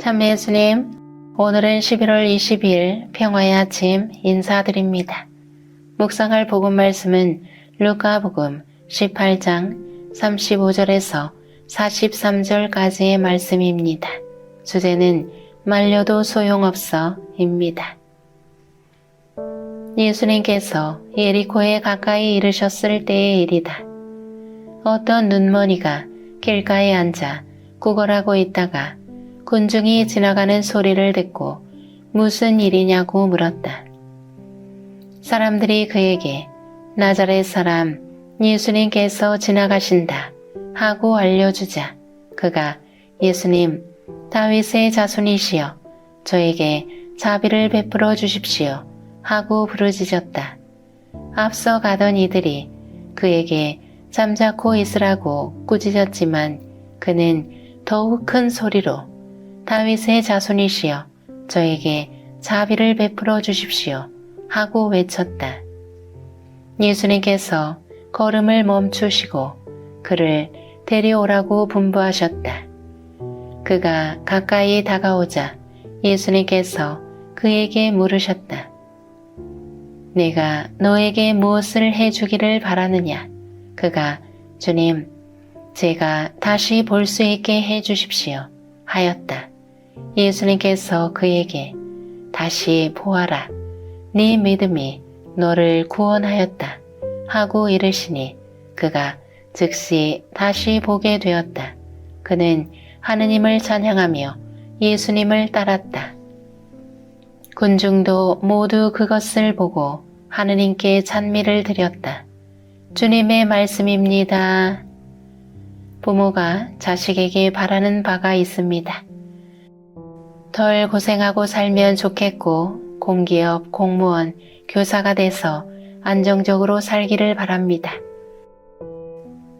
참 예수님, 오늘은 11월 22일 평화의 아침 인사드립니다. 묵상할 복음 말씀은 루카복음 18장 35절에서 43절까지의 말씀입니다. 주제는 말려도 소용없어입니다. 예수님께서 예리코에 가까이 이르셨을 때의 일이다. 어떤 눈머니가 길가에 앉아 구걸하고 있다가 군중이 지나가는 소리를 듣고 무슨 일이냐고 물었다. 사람들이 그에게 나자렛 사람 예수님께서 지나가신다 하고 알려주자 그가 예수님 다윗의 자손이시여 저에게 자비를 베풀어 주십시오 하고 부르짖었다. 앞서 가던 이들이 그에게 잠자코 있으라고 꾸짖었지만 그는 더욱 큰 소리로 다윗의 자손이시여 저에게 자비를 베풀어 주십시오 하고 외쳤다. 예수님께서 걸음을 멈추시고 그를 데려오라고 분부하셨다. 그가 가까이 다가오자 예수님께서 그에게 물으셨다. 내가 너에게 무엇을 해주기를 바라느냐? 그가 주님, 제가 다시 볼 수 있게 해주십시오. 하였다. 예수님께서 그에게 다시 보아라. 네 믿음이 너를 구원하였다. 하고 이르시니 그가 즉시 다시 보게 되었다. 그는 하느님을 찬양하며 예수님을 따랐다. 군중도 모두 그것을 보고 하느님께 찬미를 드렸다. 주님의 말씀입니다. 부모가 자식에게 바라는 바가 있습니다. 덜 고생하고 살면 좋겠고 공기업, 공무원, 교사가 돼서 안정적으로 살기를 바랍니다.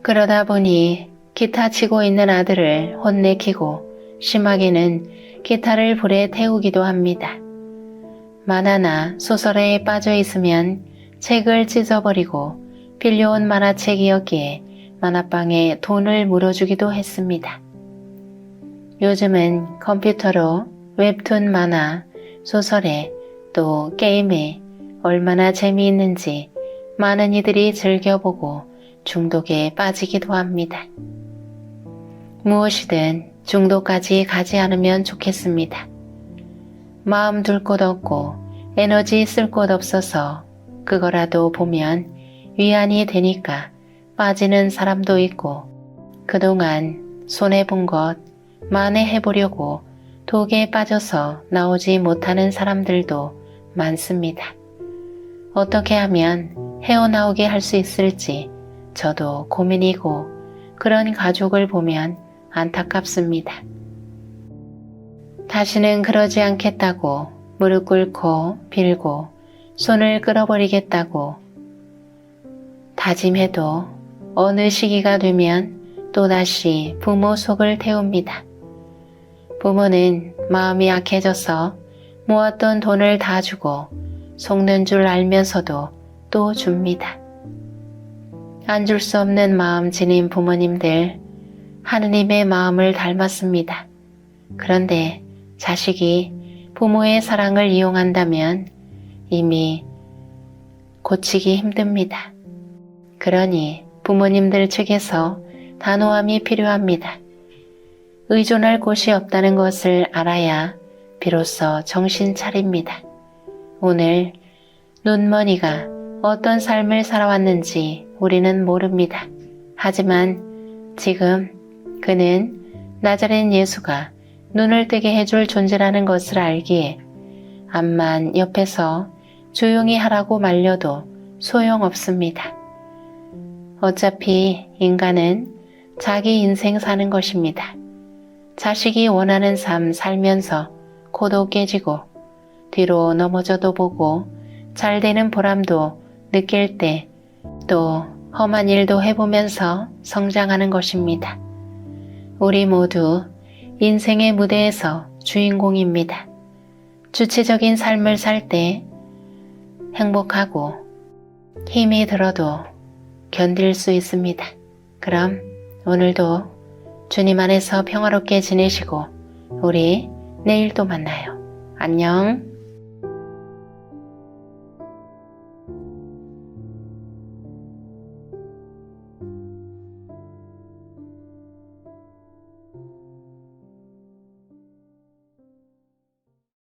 그러다 보니 기타 치고 있는 아들을 혼내키고 심하게는 기타를 불에 태우기도 합니다. 만화나 소설에 빠져 있으면 책을 찢어버리고 빌려온 만화책이었기에 만화방에 돈을 물어주기도 했습니다. 요즘은 컴퓨터로 웹툰 만화, 소설에 또 게임에 얼마나 재미있는지 많은 이들이 즐겨보고 중독에 빠지기도 합니다. 무엇이든 중독까지 가지 않으면 좋겠습니다. 마음 둘 곳 없고 에너지 쓸 곳 없어서 그거라도 보면 위안이 되니까 빠지는 사람도 있고 그동안 손해본 것 만회해보려고 독에 빠져서 나오지 못하는 사람들도 많습니다. 어떻게 하면 헤어나오게 할 수 있을지 저도 고민이고 그런 가족을 보면 안타깝습니다. 다시는 그러지 않겠다고 무릎 꿇고 빌고 손을 끌어버리겠다고 다짐해도 어느 시기가 되면 또다시 부모 속을 태웁니다. 부모는 마음이 약해져서 모았던 돈을 다 주고 속는 줄 알면서도 또 줍니다. 안 줄 수 없는 마음 지닌 부모님들, 하느님의 마음을 닮았습니다. 그런데 자식이 부모의 사랑을 이용한다면 이미 고치기 힘듭니다. 그러니 부모님들 측에서 단호함이 필요합니다. 의존할 곳이 없다는 것을 알아야 비로소 정신 차립니다. 오늘 눈머니가 어떤 삶을 살아왔는지 우리는 모릅니다. 하지만 지금 그는 나자렛 예수가 눈을 뜨게 해줄 존재라는 것을 알기에 암만 옆에서 조용히 하라고 말려도 소용없습니다. 어차피 인간은 자기 인생 사는 것입니다. 자식이 원하는 삶 살면서 코도 깨지고 뒤로 넘어져도 보고 잘 되는 보람도 느낄 때 또 험한 일도 해보면서 성장하는 것입니다. 우리 모두 인생의 무대에서 주인공입니다. 주체적인 삶을 살 때 행복하고 힘이 들어도 견딜 수 있습니다. 그럼 오늘도 주님 안에서 평화롭게 지내시고 우리 내일 또 만나요. 안녕.